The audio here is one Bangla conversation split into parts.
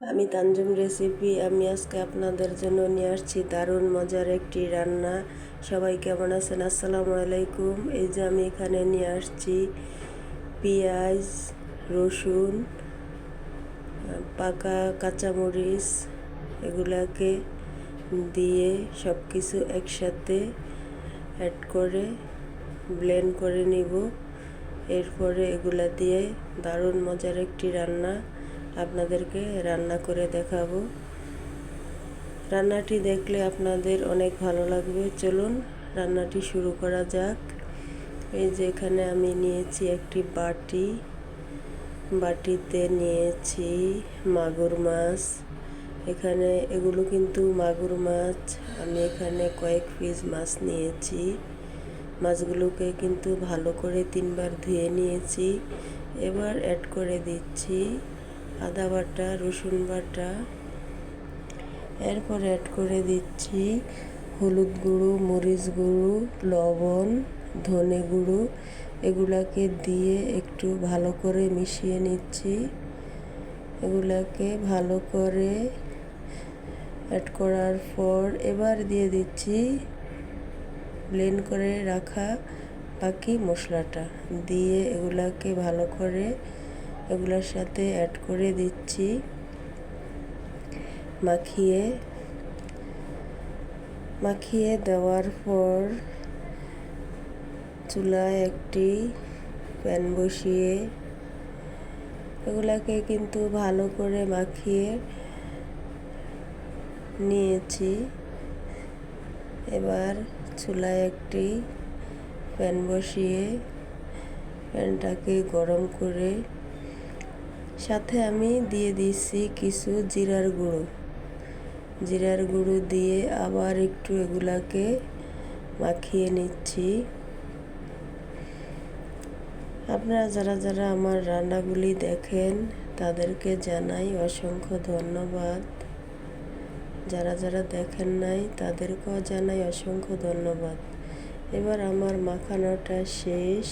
আমি তানজুম রেসিপি আমি আজকে আপনাদের জন্য নিয়ে আসছি। দারুণ মজার একটি রান্না। সবাই কেমন আছেন? আসসালামু আলাইকুম। এই যে আমি এখানে নিয়ে আসছি পেঁয়াজ, রসুন, পাকা কাঁচামরিচ এগুলাকে দিয়ে সব কিছু একসাথে অ্যাড করে ব্লেন্ড করে নিব। এরপরে এগুলা দিয়ে দারুণ মজার একটি রান্না। আপনাদেরকে রান্না করে দেখাবো। রান্নাটি দেখলে আপনাদের অনেক ভালো লাগবে। চলুন রান্নাটি শুরু করা যাক। এই যে এখানে আমি নিয়েছি একটি বাটি। বাটিতে নিয়েছি মাগুর মাছ। এখানে এগুলো কিন্তু মাগুর মাছ। আমি এখানে কয়েক পিস মাছ নিয়েছি। মাছগুলোকে কিন্তু ভালো করে তিনবার ধুয়ে নিয়েছি। এবার অ্যাড করে দিচ্ছি আদা বাটা, রসুন বাটা। এরপর অ্যাড করে দিচ্ছি হলুদ গুঁড়ো, মরিচ গুঁড়ো, লবণ, ধনে গুঁড়ো। এগুলাকে দিয়ে একটু ভালো করে মিশিয়ে নিচ্ছি। এগুলাকে ভালো করে অ্যাড করার পর এবার দিয়ে দিচ্ছি ব্লেন্ড করে রাখা বাকি মশলাটা। দিয়ে এগুলাকে ভালো করে এগুলোর সাথে অ্যাড করে দিচ্ছি। মাখিয়ে মাখিয়ে দেওয়ার পর চুলায় একটি প্যান বসিয়ে, এগুলাকে কিন্তু ভালো করে মাখিয়ে নিয়েছি। এবার চুলায় একটি প্যান বসিয়ে, প্যানটাকে গরম করে সাথে আমি দিয়ে দিচ্ছি কিছু জিরার গুঁড়ো। জিরার গুঁড়ো দিয়ে আবার একটু এগুলাকে মাখিয়ে নিচ্ছি। আপনারা যারা যারা আমার রান্নাগুলি দেখেন, তাদেরকে জানাই অসংখ্য ধন্যবাদ। যারা যারা দেখেন নাই, তাদেরকেও জানাই অসংখ্য ধন্যবাদ। এবার আমার মাখানোটা শেষ।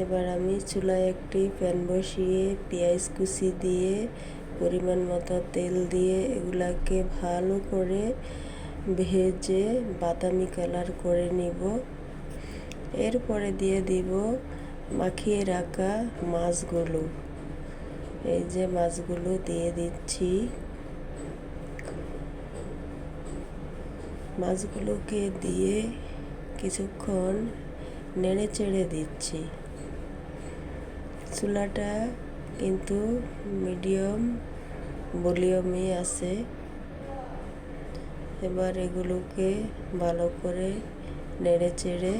এবার আমি চুলায় একটি প্যান বসিয়ে পেঁয়াজ কুচি দিয়ে, পরিমাণ মতো তেল দিয়ে এগুলাকে ভালো করে ভেজে বাদামি কালার করে নিব। এরপরে দিয়ে দিব মাখিয়ে রাখা মাছগুলো। এই যে মাছগুলো দিয়ে দিচ্ছি। মাছগুলোকে দিয়ে কিছুক্ষণ নেড়ে চেড়ে দিচ্ছি। চুলাটা কিন্তু মিডিয়াম ভলিউমে আছে। এবার এগুলোকে ভালো করে নেড়ে চেড়ে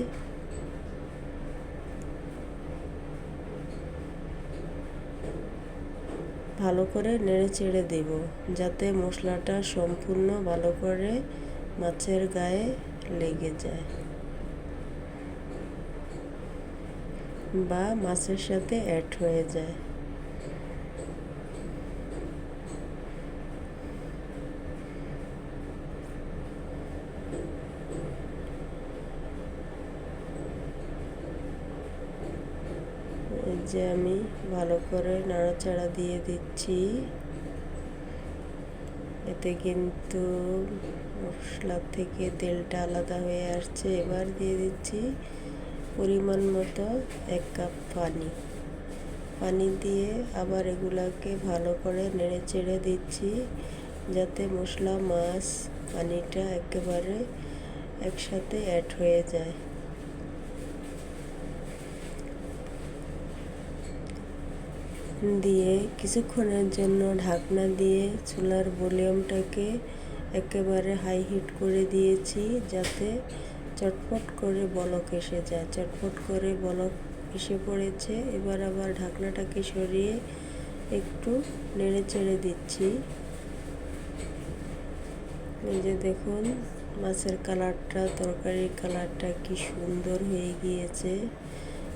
ভালো করে নেড়ে চেড়ে দেব, যাতে মশলাটা সম্পূর্ণ ভালো করে মাছের গায়ে লেগে যায়। বা মাছের সাথে অ্যাড হয়ে যায়। যে আমি ভালো করে নাড়াচাড়া দিয়ে দিচ্ছি। এতে কিন্তু মশলার থেকে তেলটা আলাদা হয়ে আসছে। এবার দিয়ে দিচ্ছি পরিমাণ মতো এক কাপ পানি। পানি দিয়ে আবার এগুলাকে ভালো করে নেড়ে চেড়ে দিচ্ছি, যাতে মশলা, মাছ, পানিটা একেবারে একসাথে অ্যাড হয়ে যায়। দিয়ে কিছুক্ষণের জন্য ঢাকনা দিয়ে চুলার ভলিউমটাকে একেবারে হাই হিট করে দিয়েছি, যাতে চটপট করে বলক এসে যায়। চটপট করে বলক এসে পড়েছে। এবার আবার ঢাকনাটাকে সরিয়ে একটু নেড়ে চেড়ে দিচ্ছি। এই যে দেখুন, মাছের কালারটা, তরকারির কালারটা কি সুন্দর হয়ে গিয়েছে।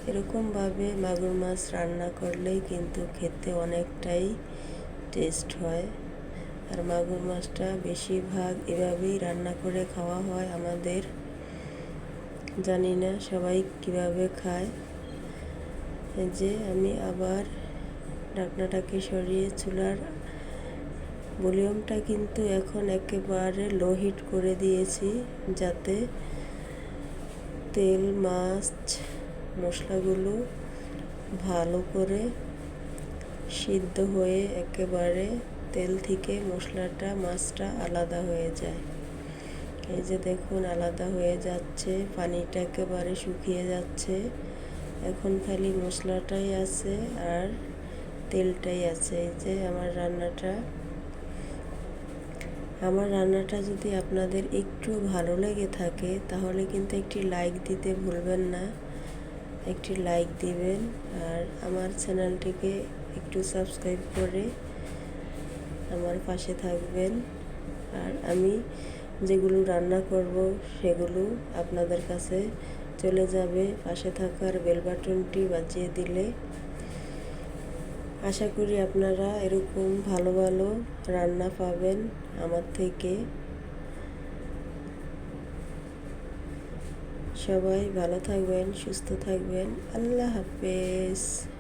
এরকমভাবে মাগুর মাছ রান্না করলেই কিন্তু খেতে অনেকটাই টেস্ট হয়। আর মাগুর মাছটা বেশিরভাগ এভাবেই রান্না করে খাওয়া হয় আমাদের। জানি না সবাই কীভাবে খায়। যে আমি আবার ঢাকনাটাকে সরিয়ে চুলার ভলিউমটা কিন্তু এখন একেবারে লো হিট করে দিয়েছি, যাতে তেল, মাছ, মশলাগুলো ভালো করে সিদ্ধ হয়ে একেবারে তেল থেকে মশলাটা, মাছটা আলাদা হয়ে যায়। এই যে দেখুন, আলাদা হয়ে যাচ্ছে, পানিটা একেবারে শুকিয়ে যাচ্ছে। এখন খালি মশলাটাই আছে আর তেলটাই আছে। এই যে আমার রান্নাটা। আমার রান্নাটা যদি আপনাদের একটু ভালো লেগে থাকে, তাহলে কিন্তু একটি লাইক দিতে ভুলবেন না। একটি লাইক দিবেন আর আমার চ্যানেলটিকে একটু সাবস্ক্রাইব করে আমার পাশে থাকবেন। আর আমি যেগুলো রান্না করব, সেগুলো আপনাদের কাছে চলে যাবে। পাশে থাকার বেল বাটনটি বাজিয়ে দিলে আশা করি আপনারা এরকম ভালো ভালো রান্না পাবেন আমার থেকে। সবাই ভালো থাকবেন, সুস্থ থাকবেন। আল্লাহ হাফেজ।